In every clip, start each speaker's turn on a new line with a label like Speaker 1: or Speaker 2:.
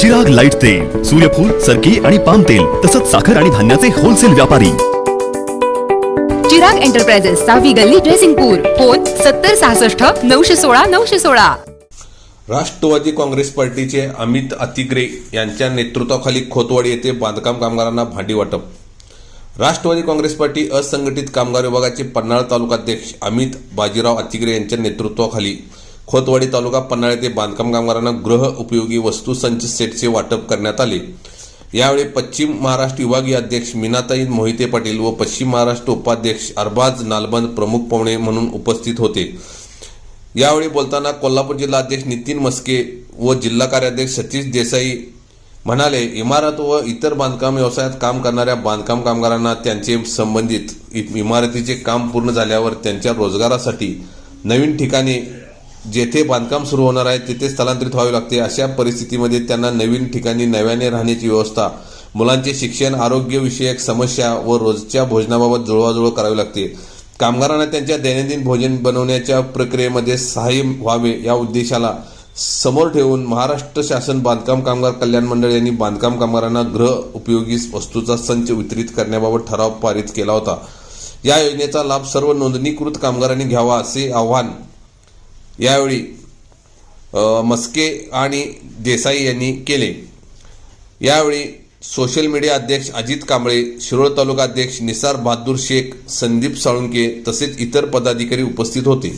Speaker 1: Chirag light तेल सूर्यफूल सरकी आणि पाम तेल तसंच साखर आणि धान्याचे होलसेल व्यापारी.
Speaker 2: चिराग एंटरप्राइजेस सहावी गल्ली ड्रेसिंगपूर फोन सत्तर सहासष्ट नऊशे सोळा नऊशे सोळा.
Speaker 3: राष्ट्रवादी काँग्रेस पार्टीचे अमित अतिग्रे यांच्या नेतृत्वाखाली खोतवाडी येथे बांधकाम कामगारांना भांडी वाटप. राष्ट्रवादी काँग्रेस पार्टी असंघटित कामगार विभागाचे पन्हाळ तालुकाध्यक्ष अमित बाजीराव अतिग्रे यांच्या नेतृत्वाखाली खोतवाडी तालुका पन्हाळ येथे बांधकाम कामगारांना गृह उपयोगी वस्तू संच सेटचे वाटप करण्यात आले. यावेळी पश्चिम महाराष्ट्र विभागीय अध्यक्ष मीनाताई मोहिते पाटील व पश्चिम महाराष्ट्र उपाध्यक्ष अरबाज नालबंद प्रमुख पाहुणे म्हणून उपस्थित होते. यावेळी बोलताना कोल्हापूर जिल्हा अध्यक्ष नितीन मस्के व जिल्हा कार्याध्यक्ष सतीश देसाई म्हणाले इमारत व इतर बांधकाम व्यवसायात काम करणाऱ्या बांधकाम कामगारांना त्यांचे संबंधित इ- इमारतीचे काम पूर्ण झाल्यावर त्यांच्या रोजगारासाठी नवीन ठिकाणी जेथे बांधकाम सुरू होणार आहे तिथे स्थलांतरित व्हावे लागते. अशा परिस्थितीमध्ये त्यांना नवीन ठिकाणी नव्याने राहण्याची व्यवस्था मुलांचे शिक्षण आरोग्यविषयक समस्या व रोजच्या भोजनाबाबत जुळवाजुळव करावी लागते. कामगारांना त्यांच्या दैनंदिन भोजन बनवण्याच्या प्रक्रियेमध्ये सहाय्य व्हावे या उद्देशाला समोर ठेवून महाराष्ट्र शासन बांधकाम कामगार कल्याण मंडळ यांनी बांधकाम कामगारांना गृह उपयोगी वस्तूचा संच वितरित करण्याबाबत ठराव पारित केला होता. या योजनेचा लाभ सर्व नोंदणीकृत कामगारांनी घ्यावा असे आव्हान यावेळी मस्के आणि देसाई यांनी केले. यावेळी सोशल मीडिया अध्यक्ष अजित कांबळे शिरोळ तालुका अध्यक्ष निसार बहादूर शेख संदीप साळुंके तसेच इतर पदाधिकारी उपस्थित होते.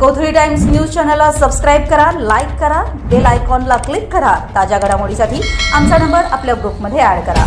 Speaker 4: कोथळी टाइम्स न्यूज चॅनलला सबस्क्राईब करा लाईक करा बेल आयकॉनला क्लिक करा. ताज्या घडामोडीसाठी आमचा नंबर आपल्या ग्रुपमध्ये ऍड करा.